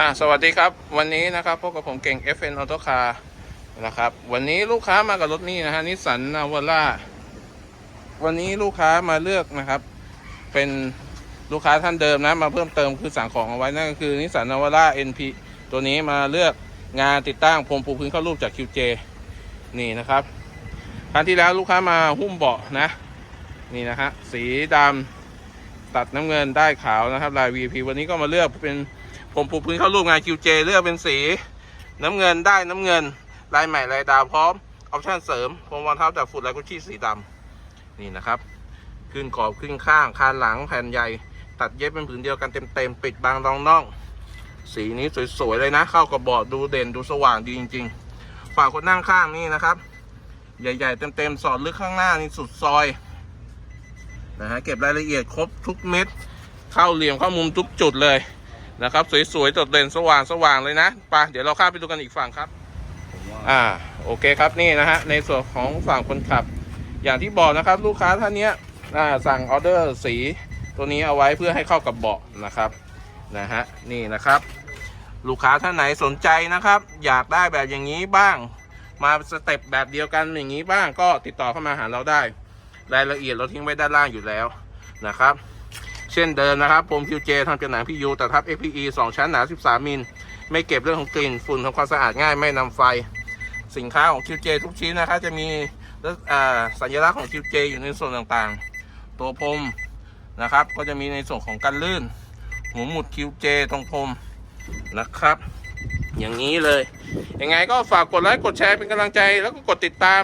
อ่าสวัสดีครับวันนี้นะครับพบกับผมเก่ง FN Auto Car นะครับวันนี้ลูกค้ามากับรถนี่นะฮะนิสสันนาวาร่าวันนี้ลูกค้ามาเลือกนะครับ เป็นลูกค้าท่านเดิมนะ มาเพิ่มเติมคือสั่งของเอาไว้นั่นก็คือนิสสันนาวาร่า NP ตัวนี้มาเลือกงานติดตั้งพรมปูพื้นเข้ารูปจาก QJ นี่นะครับครั้งที่แล้วลูกค้ามาหุ้มเบาะนะ นี่นะฮะสีดำตัดน้ำเงินได้ขาวนะครับลาย VP วันนี้ก็มาเลือกเป็น ผมปูพื้นเข้ารูปงาน QJ เลือกเป็นสี น้ำเงินได้น้ำเงิน ลายใหม่ลายดาวพร้อม ออปชั่นเสริมพรมวางเท้าจากฝุ่นลายกุชชี่สีดำนี่นะครับ ขึ้นขอบขึ้นข้างคานหลังแผ่นใหญ่ ตัดเย็บเป็นผืนเดียวกันเต็มๆปิดบางรองน่อง สีนี้สวยๆเลยนะ เข้ากับเบาะดูเด่นดูสว่างดีจริง ๆฝั่งคนนั่งข้างนี่นะครับ ใหญ่ๆเต็มๆสอดลึกข้างหน้านี่สุดซอยนะฮะเก็บรายละเอียดครบทุกเม็ดเข้าเหลี่ยมเข้ามุมทุกจุดเลย นะครับ สวยๆโดดเด่นสว่างสว่างเลยนะไปเดี๋ยวเราข้ามไปดูกันอีกฝั่งครับ อ่าโอเคครับนี่นะฮะในส่วนของฝั่งคนขับ อย่างที่บอกนะครับ ลูกค้าท่านเนี้ยอ่าสั่งออเดอร์สีตัวนี้เอาไว้เพื่อให้เข้ากับเบาะนะครับนะฮะนี่นะครับ ลูกค้าท่านไหนสนใจนะครับ อยากได้แบบอย่างนี้บ้าง มาสเต็ปแบบเดียวกันอย่างนี้บ้างก็ติดต่อเข้ามาหาเราได้ รายละเอียดเราทิ้งไว้ด้านล่างอยู่แล้วนะครับเช่นเดิมนะครับผม QJ ทำจากหนัง PU แต่ทับ FPE 2 ชั้นหนา 13 มิล ไม่เก็บเรื่องของกลิ่นฝุ่นทำความสะอาดง่ายไม่นำไฟ สินค้าของ QJ ทุกชิ้นนะครับจะมีสัญลักษณ์ของ QJ อยู่ในส่วนต่างๆ ตัวพรมนะครับ ก็จะมีในส่วนของกันลื่นหัวหมุด QJ ตรงพรมนะครับ อย่างนี้เลยยังไงก็ฝากกดไลค์กดแชร์เป็นกำลังใจแล้วก็กดติดตาม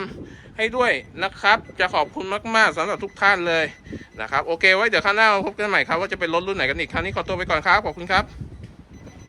ให้ด้วยนะครับ จะขอบคุณมากๆสำหรับทุกท่านเลยนะครับ โอเคไว้เดี๋ยวข้างหน้ามาพบกันใหม่ครับว่าจะเป็นรถรุ่นไหนกันอีกครั้งนี้ขอตัวไปก่อนครับ ขอบคุณครับ